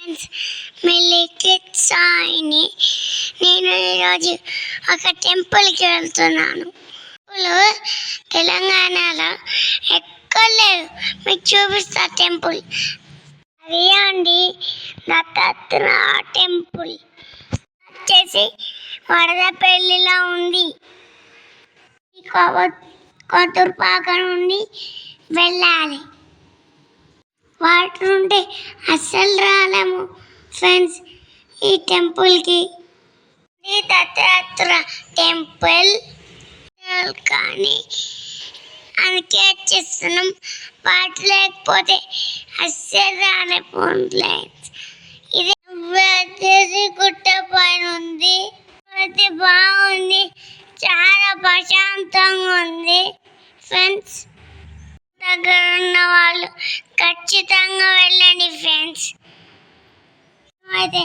Friends మిలికిట్ సాయిని. నేను ఈరోజు ఒక టెంపుల్కి వెళ్తున్నాను. టెంపుల్ తెలంగాణలో ఎక్కడ లేదు మీకు చూపిస్తా టెంపుల్. అదే అండి దత్తాత్ర టెంపుల్. వచ్చేసి వరదపల్లిలో ఉంది. కొత్తూరుపాక ఉండి వెళ్ళాలి. వాటర్ ఉంటే అస్సలు రాలేము ఫ్రెండ్స్ ఈ టెంపుల్కి. ఇది దత్తాత్ర టెంపుల్ కానీ అందుకే వచ్చేస్తున్నాం వాటర్ లేకపోతే అస్సలు రాలేకపోలేదు ఇది వచ్చేసి గుట్ట పైన ఉంది. అయితే బాగుంది. చాలా ప్రశాంతంగా ఉంది ఫ్రెండ్స్ దగ్గర ఉన్న వాళ్ళు ఖచ్చితంగా వెళ్ళండి ఫ్రెండ్స్. అయితే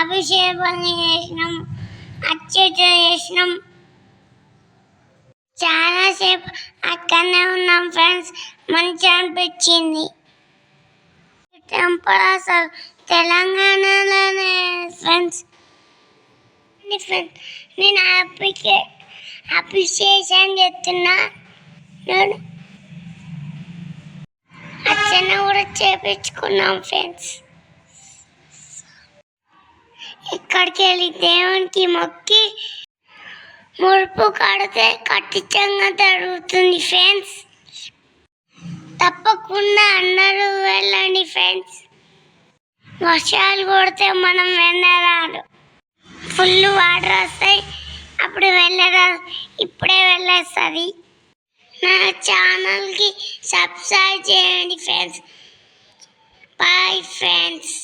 అభిషేకం చేసినాం అర్చన చేసినాం. చాలాసేపు అక్కడనే ఉన్నాం ఫ్రెండ్స్. మంచి అనిపించింది. టెంపుల్ అసలు తెలంగాణలోనే ఫ్రెండ్స్. ఫ్రెండ్స్ నేను అప్లికే అప్రిషియేషన్ చెప్తున్నా నేను కూడా చేపించుకున్నాం ఫ్రెండ్స్ ఇక్కడికి వెళ్ళి దేవునికి మొక్కి ముడుపు కడితే ఖచ్చితంగా జరుగుతుంది ఫ్రెండ్స్ తప్పకుండా అందరూ వెళ్ళండి ఫ్రెండ్స్ వర్షాలు కొడితే మనం వెళ్ళరాదు. ఫుల్ వాటర్ వస్తాయి అప్పుడు వెళ్ళరాదు. ఇప్పుడే వెళ్ళేస్తుంది. నా ఛానల్కి సబ్స్క్రైబ్ చేయండి ఫ్రెండ్స్ బాయ్ ఫ్రెండ్స్